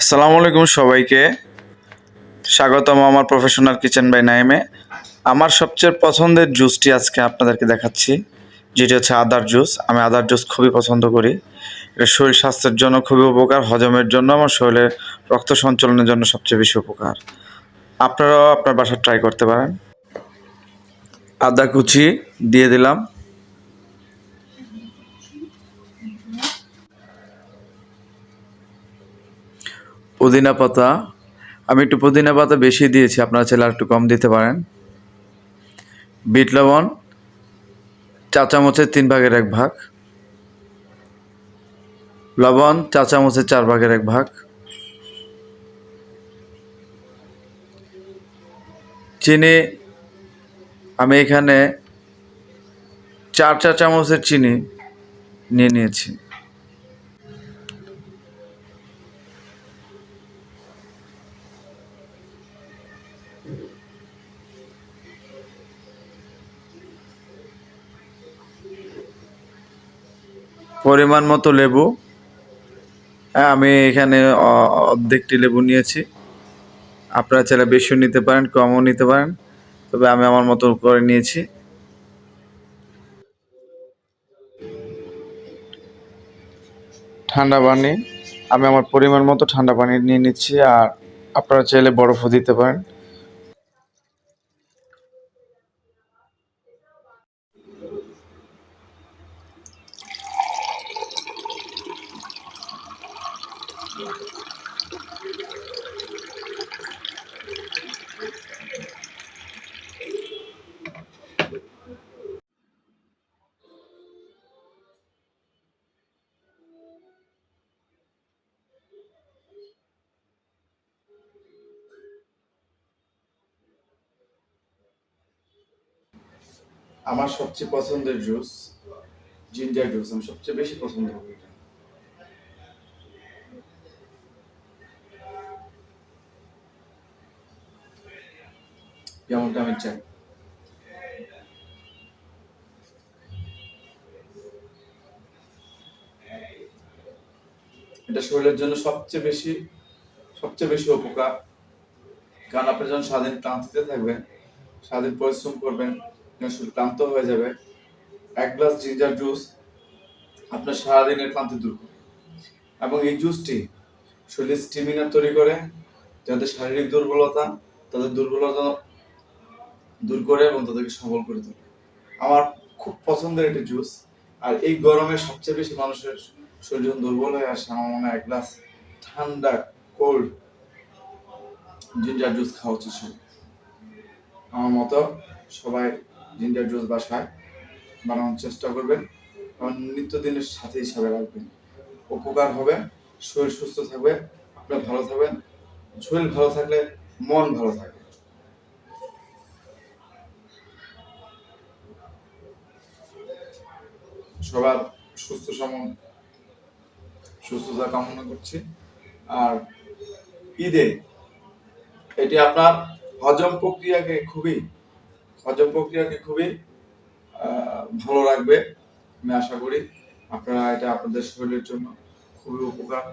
আসসালামু আলাইকুম সবাইকে। স্বাগতম আমার প্রফেশনাল কিচেন বাই নাইমে আমার সবচেয়ে পছন্দের জুসটি আজকে আপনাদেরকে দেখাচ্ছি। যেটি হচ্ছে আদার জুস আমি আদার জুস খুবই পছন্দ করি। এটা শরীর স্বাস্থ্যের জন্য খুবই উপকার, হজমের জন্য আমার শরীরে রক্ত সঞ্চালনের জন্য সবচেয়ে বেশি উপকার। আপনারাও আপনার বাসা ট্রাই করতে পারেন। আদা কুচি দিয়ে দিলাম। পুদিনা পাতা। আমি একটু পুদিনা পাতা বেশি দিয়েছি, আপনারা চাইলে একটু কম দিতে পারেন। বিট লবণ, চা চামচের তিন ভাগের এক ভাগ। লবণ, চা চামচের চার ভাগের এক ভাগ। চিনি, আমি এখানে চার চা চামচের চিনি নিয়ে নিয়েছি। পরিমাণ মতো লেবু। হ্যাঁ আমি এখানে অর্ধেকটি লেবু নিয়েছি। আপনারা চাইলে বেশিও নিতে পারেন, কমও নিতে পারেন, তবে আমি আমার মতো করে নিয়েছি। ঠান্ডা পানি, আমি আমার পরিমাণ মতো ঠান্ডা পানি নিয়ে নিচ্ছি, আর আপনারা চাইলে বরফও দিতে পারেন। আমার সবচেয়ে পছন্দের জুস জিঞ্জার জুস আমি সবচেয়ে বেশি পছন্দ করি এটা। যেমনটা আমি চাই। এটা শরীরের জন্য সবচেয়ে বেশি সবচেয়ে বেশি উপকার। কারণ আপনি যখন স্বাধীন ক্লান্তিতে থাকবেন স্বাধীন পরিশ্রম করবেন শরীর ক্লান্ত হয়ে যাবে, এক গ্লাস জিঞ্জার জুস আপনার সারাদিনের ক্লান্তি দূর করে এবং এই জুসটি শরীরে স্টিমিনা তৈরি করে যাদের শারীরিক দুর্বলতা, তাদের দুর্বলতা দূর করে এবং তাদেরকে সবল করে তোলে। আমার খুব পছন্দের একটি জুস আর এই গরমে সবচেয়ে বেশি মানুষের শরীর দুর্বল হয়ে আসে, আমার মনে হয় এক গ্লাস ঠান্ডা কোল্ড জিঞ্জার জুস খাওয়া উচিত। আমার মতো সবাই জিঞ্জার জুস বাসায় বানানোর চেষ্টা করবেন এবং নিত্যদিনের সাথে হিসাবে রাখবেন। উপকার হবে, শরীর সুস্থ থাকবে, আপনি ভালো থাকবেন, শরীর ভালো থাকলে মন ভালো থাকবে। সবার সুস্থ সমন সুস্থতা কামনা করছি। আর ঈদে এটি আপনার হজম প্রক্রিয়াকে খুবই হজম প্রক্রিয়াকে খুবই ভালো রাখবে। আমি আশা করি আপনারা এটা আপনাদের শরীরের জন্য খুবই উপকার।